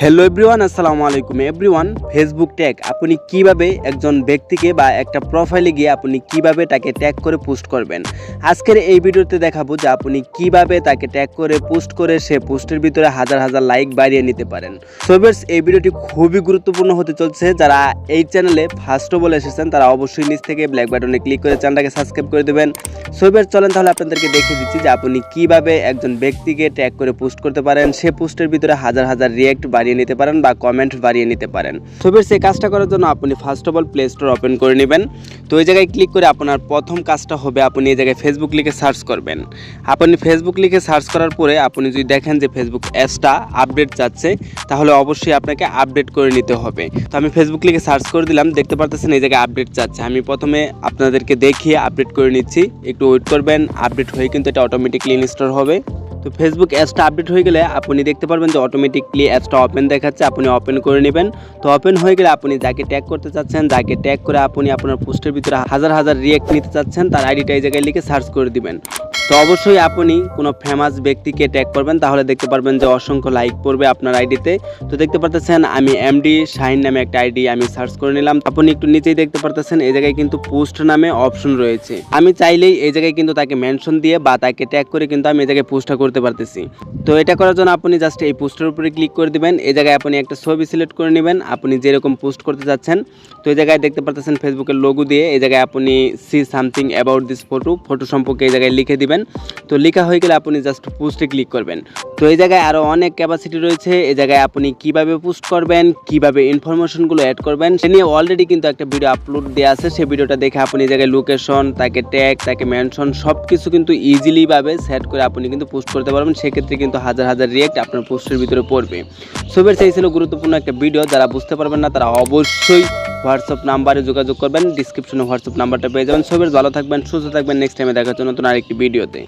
Hello everyone আসসালামু আলাইকুম everyone Facebook tag আপনি কীভাবে একজন ব্যক্তিকে বা একটা প্রোফাইলে গিয়ে আপনি কীভাবে তাকে ট্যাগ করে পোস্ট করবেন? আজকের এই ভিডিওতে দেখাবো যে আপনি কীভাবে তাকে ট্যাগ করে পোস্ট করে সে পোস্টের ভিতরে হাজার হাজার লাইক বাড়িয়ে নিতে পারেন। সোবের্স এই ভিডিওটি খুবই গুরুত্বপূর্ণ হতে চলছে। যারা এই চ্যানেলে ফার্স্ট বলে এসেছেন, তারা অবশ্যই নিচ থেকে ব্ল্যাক বাটনে ক্লিক করে চ্যানেলটাকে সাবস্ক্রাইব করে দেবেন। সোবের চলেন তাহলে আপনাদেরকে দেখে দিচ্ছি যে আপনি কীভাবে একজন ব্যক্তিকে ট্যাগ করে পোস্ট করতে পারেন। সে পোস্টের ভিতরে হাজার হাজার রিয়েক্ট বাড়িয়ে নিতে পারেন বা কমেন্ট বাড়িয়ে নিতে পারেন। সোবের সেই কাজটা করার জন্য আপনি first of all Play Store open করে নেবেন। তো এই জায়গায় ক্লিক করে আপনার প্রথম কাজটা হবে আপনি এই জায়গায় ফেসবুক লিখে সার্চ করবেন। আপনি ফেসবুক লিখে সার্চ করার পরে আপনি যদি দেখেন যে ফেসবুক অ্যাপসটা আপডেট যাচ্ছে, তাহলে অবশ্যই আপনাকে আপডেট করে নিতে হবে। তো আমি ফেসবুক লিখে সার্চ করে দিলাম, দেখতে পারতেছেন এই জায়গায় আপডেট যাচ্ছে। আমি প্রথমে আপনাদেরকে দেখিয়ে আপডেট করে নিচ্ছি। একটু ওয়েট করবেন আপডেট হয়ে কিন্তু এটা অটোমেটিকলি ইনস্টল হবে। তো ফেসবুক অ্যাপসটা আপডেট হয়ে গেলে আপনি দেখতে পারবেন যে অটোমেটিকলি অ্যাপসটা ওপেন দেখাচ্ছে, আপনি ওপেন করে নেবেন। তো ওপেন হয়ে গেলে আপনি যাকে ট্যাগ করতে চাচ্ছেন, যাকে ট্যাগ করে আপনি আপনার পোস্টের ভিতরে হাজার হাজার রিয়েক্ট নিতে চাচ্ছেন, তার আইডিটা এই জায়গায় লিখে সার্চ করে দিবেন। তো অবশ্যই আপনি কোনো ফেমাস ব্যক্তিকে ট্যাগ করবেন, তাহলে দেখতে পারবেন যে অসংখ্য লাইক পড়বে আপনার আইডিতে তো দেখতে পারতেছেন, আমি এমডি শাহিন নামে একটা আইডি আমি সার্চ করে নিলাম। আপনি একটু নিচেই দেখতে পারতেছেন, এই জায়গায় কিন্তু পোস্ট নামে অপশন রয়েছে। আমি চাইলেই এই জায়গায় কিন্তু তাকে মেনশন দিয়ে বা তাকে ট্যাগ করে কিন্তু আমি এই জায়গায় পোস্টটা করতে পারতেছি। তো এটা করার জন্য আপনি জাস্ট এই পোস্টের উপরে ক্লিক করে দিবেন। এই জায়গায় আপনি একটা ছবি সিলেক্ট করে নেবেন। আপনি যেরকম পোস্ট করতে যাচ্ছেন তো এই জায়গায় দেখতে পারতেছেন ফেসবুকের লোগো দিয়ে এই জায়গায় আপনি see something about this photo photo সম্পর্কে এই জায়গায় লিখে দিবেন। তো লেখা হয়ে গেলে আপনি জাস্ট পোস্টে ক্লিক করবেন। তো এই জায়গায় আরও অনেক ক্যাপাসিটি রয়েছে। এই জায়গায় আপনি কীভাবে পোস্ট করবেন, কীভাবে ইনফরমেশনগুলো অ্যাড করবেন, সে নিয়ে অলরেডি কিন্তু একটা ভিডিও আপলোড দেওয়া আছে। সেই ভিডিওটা দেখে আপনি এই জায়গায় লোকেশন তাকে ট্যাগ তাকে মেনশন সব কিছু কিন্তু ইজিলিভাবে সেট করে আপনি কিন্তু পোস্ট করতে পারবেন। সেক্ষেত্রে কিন্তু হাজার হাজার রিয়েক্ট আপনার পোস্টের ভিতরে পড়বে। সবের সেই ছিল গুরুত্বপূর্ণ একটা ভিডিও যারা বুঝতে পারবেন না, তারা অবশ্যই হোয়াটসঅ্যাপ নাম্বারে যোগাযোগ করবেন ডিসক্রিপশনে হোয়াটসঅ্যাপ নাম্বারটা পেয়ে যাবেন। সবের ভালো থাকবেন, সুস্থ থাকবেন নেক্সট টাইমে দেখার জন্য নতুন আরেকটি ভিডিওতে।